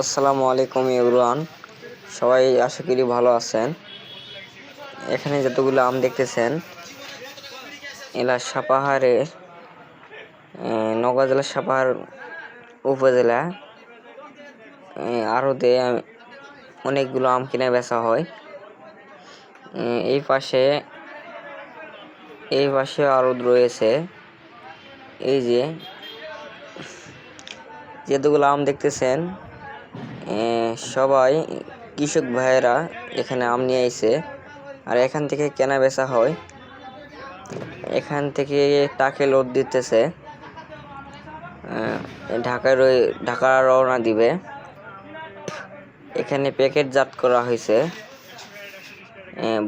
আসসালামু আলাইকুম ইউরান সবাই আশা করি ভালো আছেন। এখানে যতগুলো আম দেখতেছেন এলা সাপাহারের নওগাঁ জেলার সাপাহার উপজেলা আরতে অনেকগুলো আম কিনে বেচা হয়। এই পাশে এই পাশে আরদ রয়েছে। এই যে, যেতগুলো আম দেখতেছেন সবাই কৃষক ভাইয়েরা এখানে আম নিয়ে আইছে। আর এখান থেকে কেনা বেচা হয়। এখান থেকে টাকে লোড দিতেছে। ঢাকায় রয়ে, ঢাকা রওনা দিবে। এখানে প্যাকেটজাত করা হয়েছে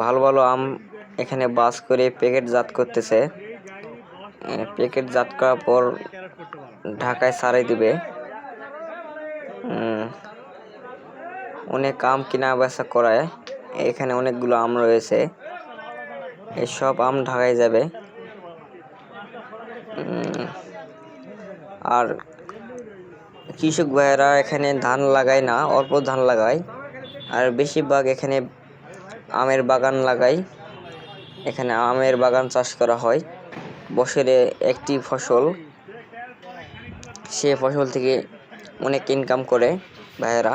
ভালো ভালো আম এখানে বাস করে প্যাকেটজাত করতেছে। প্যাকেটজাত করার পর ঢাকায় সারাই দিবে। অনেক আম কিনা বেচা করায়। এখানে অনেকগুলো আম রয়েছে। সব আম ঢাকায় যাবে। আর কৃষক ভাইয়েরা এখানে ধান লাগায় না, অল্প ধান লাগায়। আর বেশিরভাগ এখানে আমের বাগান লাগায়। এখানে আমের বাগান চাষ করা হয়। বছরে একটি ফসল, সে ফসল থেকে অনেক ইনকাম করে ভাইয়েরা।